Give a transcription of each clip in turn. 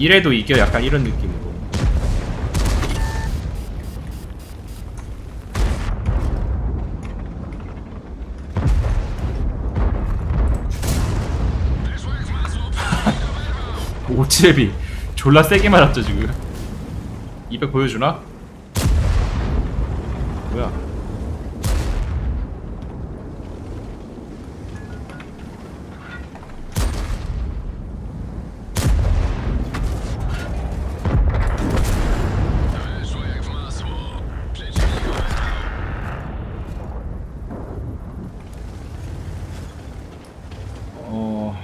이래도 이겨. 약간 이런 느낌으로. 오치레비 졸라 세게 맞았죠 지금. 200 보여주나? 뭐야 Weszło jak w masło. Przeciwnik 어...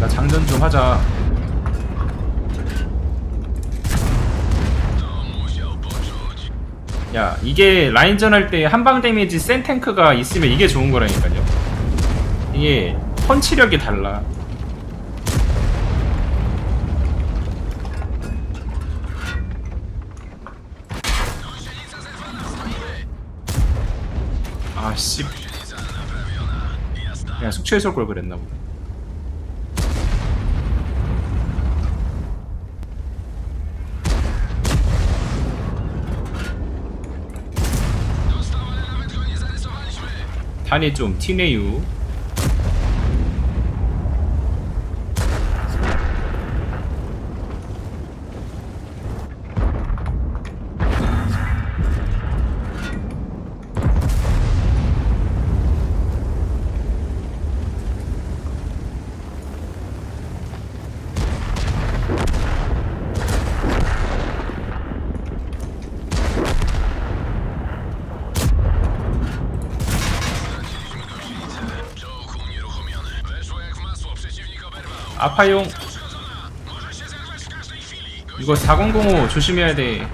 나 장전 좀 하자. 야 이게 라인전 할 때 한방 데미지 센 탱크가 있으면 이게 좋은 거라니까요 이게 펀치력이 달라 아씨. 그냥 숙취해서 올걸 그랬나 보다 탄이 좀 티네유 아파용. 이거 4005 조심해야 돼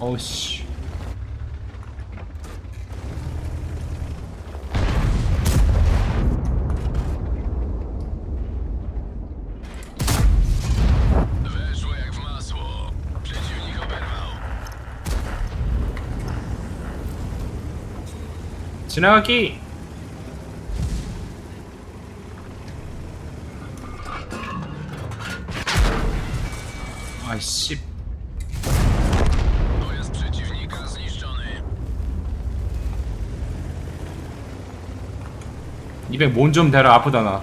어우씨 Weszło jak w masło. Przeciwnik oberwał. 지나가기 아이씨 Pojazd przeciwnika zniszczony. 200뭔좀 대라 아프다 나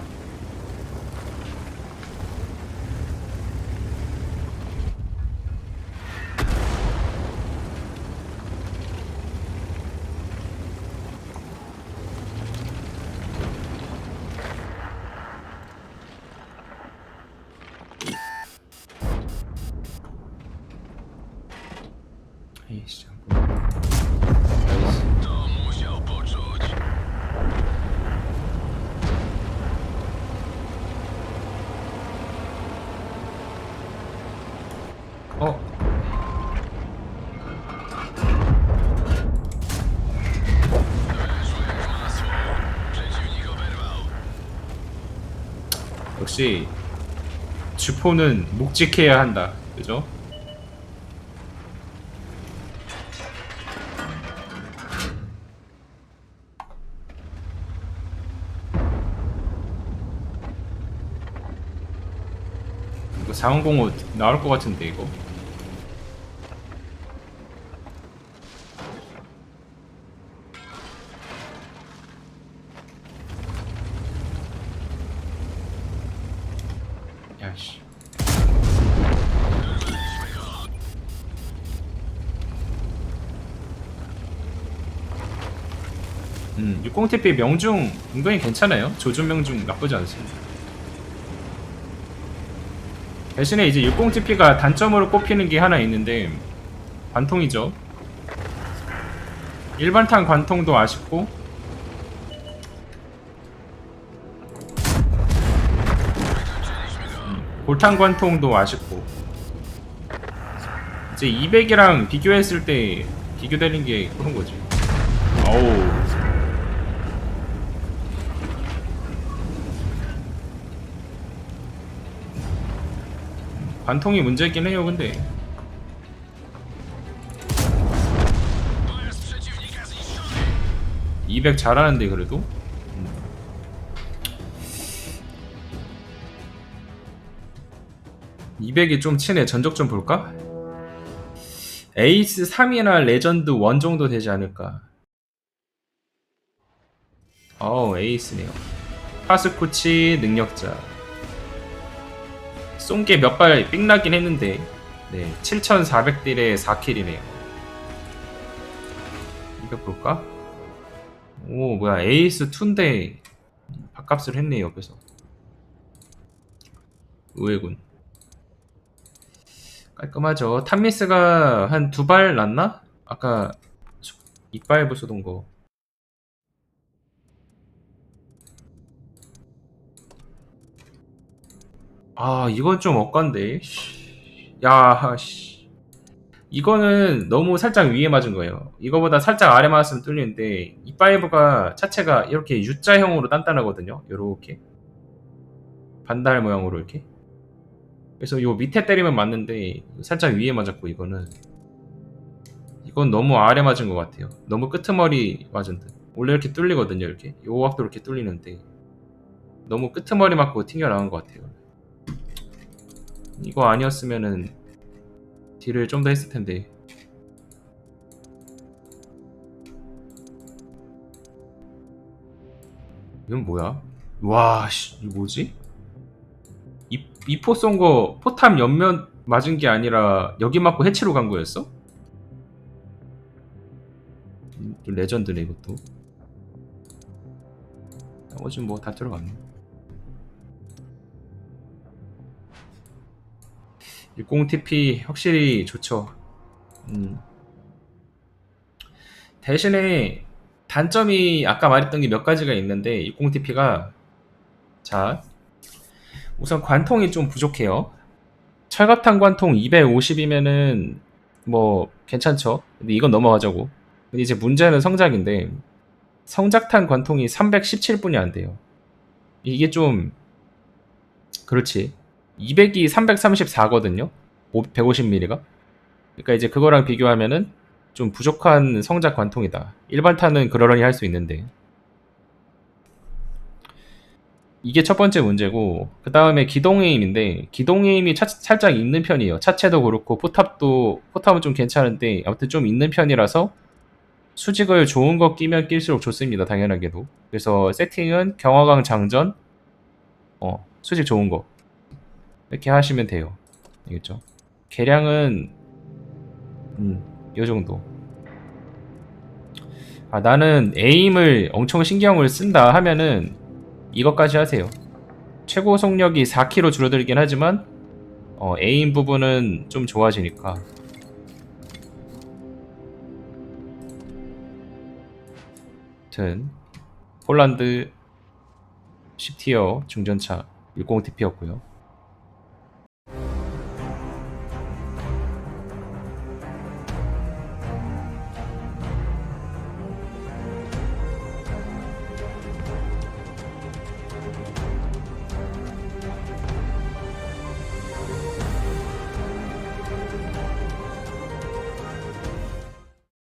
나이스. To musiał poczuć. 어? Weszło jak w masło. Przeciwnik oberwał. 역시 주포는 묵직해야 한다. 그죠? 이거 4005 나올 것 같은데 이거. 음, 60TP 명중 은근히 괜찮아요. 조준 명중 나쁘지 않습니다. 대신에 이제 60TP가 단점으로 꼽히는 게 하나 있는데 관통이죠. 일반탄 관통도 아쉽고 골탄 관통도 아쉽고 이제 200이랑 비교했을 때 비교되는 게 그런 거지. 어우. 관통이 문제긴 해요 근데. Pojazd przeciwnika zniszczony. 200 잘하는데 그래도? 음. (200이) 좀 치네 전적 좀 볼까? 에이스 3이나 레전드 1 정도 되지 않을까? 어우 에이스네요. 파스코치 능력자 쏜 게 몇 발 삑나긴 했는데 네 7400딜에 4킬이네요. 이거 볼까? 오 뭐야 에이스 2인데 밥값을 했네 옆에서. 의외군. 깔끔하죠. 탐미스가 한 두 발 났나? 아까 소- 이빨 부수던 거 아, 이건 좀 억간데. 씨. 야, 씨. 이거는 너무 살짝 위에 맞은 거예요. 이거보다 살짝 아래 맞았으면 뚫리는데, 이 파이브가 차체가 이렇게 U자형으로 단단하거든요. 요렇게. 반달 모양으로 이렇게. 그래서 요 밑에 때리면 맞는데, 살짝 위에 맞았고, 이거는. 이건 너무 아래 맞은 것 같아요. 너무 끄트머리 맞은 듯. 원래 이렇게 뚫리거든요, 이렇게. 요 각도로 이렇게 뚫리는데. 너무 끄트머리 맞고 튕겨나온 것 같아요. 이거 아니었으면은 딜을 좀 더 했을 텐데. 이건 뭐야? 와, 씨, 이거 뭐지? 이, 이포 쏜 거 포탑 옆면 맞은 게 아니라 여기 맞고 해치로 간 거였어? 음, 좀 레전드네 이것도. 나머지 뭐 다 들어갔네. 60TP 확실히 좋죠. 음. 대신에 단점이 아까 말했던 게 몇 가지가 있는데 60TP가 자 우선 관통이 좀 부족해요. 철갑탄 관통 250이면은 뭐 괜찮죠. 근데 이건 넘어가자고. 근데 이제 문제는 성작인데 성작탄 관통이 317분이 안 돼요. 이게 좀 그렇지. 200이 334거든요. 150mm가. 그러니까 이제 그거랑 비교하면은 좀 부족한 성작 관통이다. 일반 탄은 그러려니 할 수 있는데. 이게 첫 번째 문제고, 그 다음에 기동 에임인데, 기동 에임이 차- 살짝 있는 편이에요. 차체도 그렇고, 포탑도, 포탑은 좀 괜찮은데, 아무튼 좀 있는 편이라서, 수직을 좋은 거 끼면 낄수록 좋습니다. 당연하게도. 그래서 세팅은 경화강 장전, 어, 수직 좋은 거. 이렇게 하시면 돼요. 알겠죠? 계량은 음, 요 정도. 아, 나는 에임을 엄청 신경을 쓴다 하면은 이것까지 하세요. 최고 속력이 4km 줄어들긴 하지만 어, 에임 부분은 좀 좋아지니까. 아무튼 폴란드 10티어 중전차 60TP였고요.